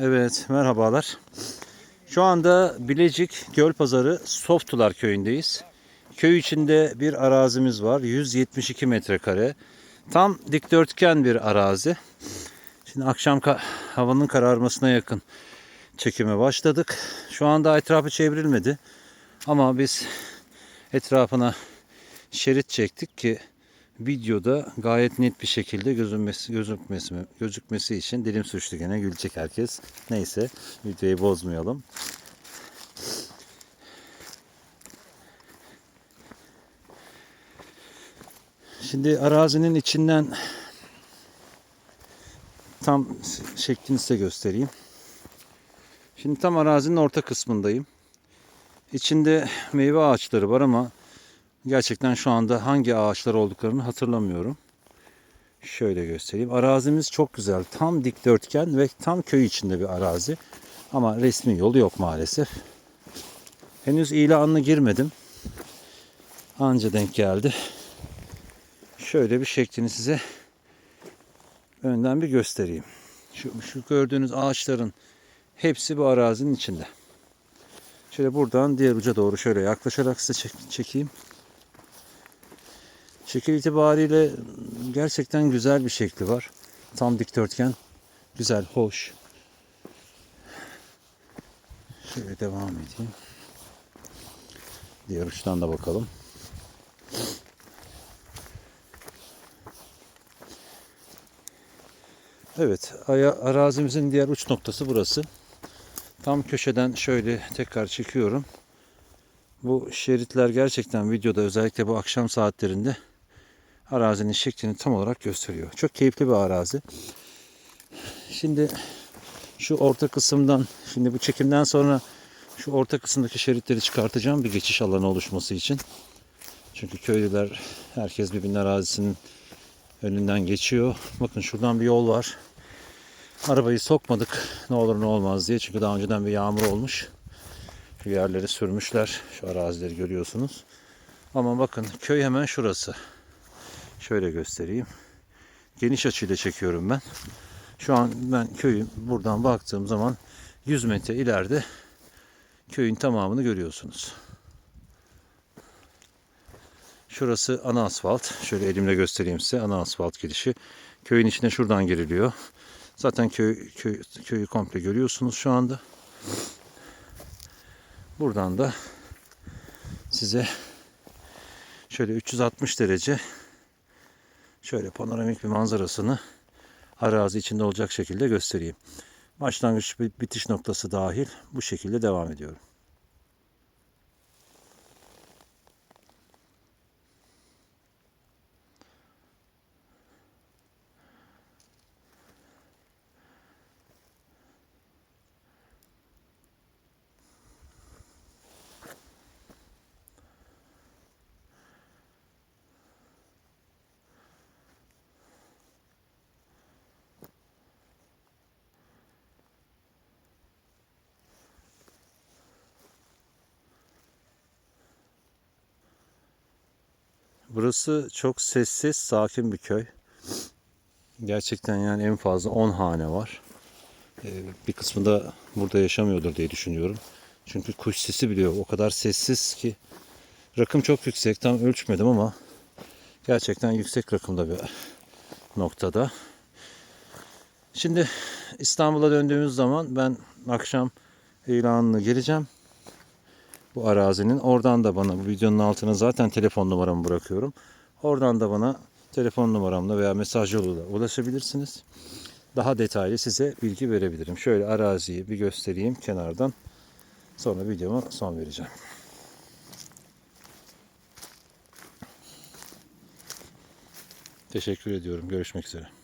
Evet, merhabalar. Şu anda Bilecik Gölpazarı Softular köyündeyiz. Köy içinde bir arazimiz var. 172 metrekare. Tam dikdörtgen bir arazi. Şimdi akşam ka- havanın kararmasına yakın çekime başladık. Şu anda etrafı çevrilmedi. Ama biz etrafına şerit çektik ki videoda gayet net bir şekilde gözükmesi, gözükmesi, gözükmesi için dilim suçlu gene gülecek herkes. Neyse videoyu bozmayalım. Şimdi arazinin içinden tam şeklini size göstereyim. Şimdi tam arazinin orta kısmındayım. İçinde meyve ağaçları var ama Gerçekten şu anda hangi ağaçlar olduklarını hatırlamıyorum. Şöyle göstereyim. Arazimiz çok güzel. Tam dikdörtgen ve tam köy içinde bir arazi. Ama resmi yolu yok maalesef. Henüz ilanına girmedim. Anca denk geldi. Şöyle bir şeklini size önden bir göstereyim. Şu, şu gördüğünüz ağaçların hepsi bu arazinin içinde. Şöyle buradan diğer uca doğru şöyle yaklaşarak size çek- çekeyim. Şekil itibariyle gerçekten güzel bir şekli var. Tam dikdörtgen. Güzel, hoş. Şöyle devam edeyim. Diğer uçtan da bakalım. Evet, arazimizin diğer uç noktası burası. Tam köşeden şöyle tekrar çekiyorum. Bu şeritler gerçekten videoda özellikle bu akşam saatlerinde arazinin şeklini tam olarak gösteriyor. Çok keyifli bir arazi. Şimdi şu orta kısımdan, şimdi bu çekimden sonra şu orta kısımdaki şeritleri çıkartacağım bir geçiş alanı oluşması için. Çünkü köylüler, herkes birbirinin arazisinin önünden geçiyor. Bakın şuradan bir yol var. Arabayı sokmadık ne olur ne olmaz diye. Çünkü daha önceden bir yağmur olmuş. Şu yerleri sürmüşler. Şu arazileri görüyorsunuz. Ama bakın köy hemen şurası. Şöyle göstereyim. Geniş açıyla çekiyorum ben. Şu an ben köyün buradan baktığım zaman 100 metre ileride köyün tamamını görüyorsunuz. Şurası ana asfalt. Şöyle elimle göstereyim size. Ana asfalt girişi. Köyün içine şuradan giriliyor. Zaten köy, köy, köyü komple görüyorsunuz şu anda. Buradan da size şöyle 360 derece şöyle panoramik bir manzarasını arazi içinde olacak şekilde göstereyim. Başlangıç bitiş noktası dahil bu şekilde devam ediyorum. Burası çok sessiz, sakin bir köy. Gerçekten yani en fazla 10 hane var. Ee, bir kısmı da burada yaşamıyordur diye düşünüyorum. Çünkü kuş sesi biliyor. O kadar sessiz ki. Rakım çok yüksek. Tam ölçmedim ama gerçekten yüksek rakımda bir noktada. Şimdi İstanbul'a döndüğümüz zaman ben akşam ilanını geleceğim. Bu arazinin. Oradan da bana bu videonun altına zaten telefon numaramı bırakıyorum. Oradan da bana telefon numaramla veya mesaj yoluyla ulaşabilirsiniz. Daha detaylı size bilgi verebilirim. Şöyle araziyi bir göstereyim kenardan. Sonra videoma son vereceğim. Teşekkür ediyorum. Görüşmek üzere.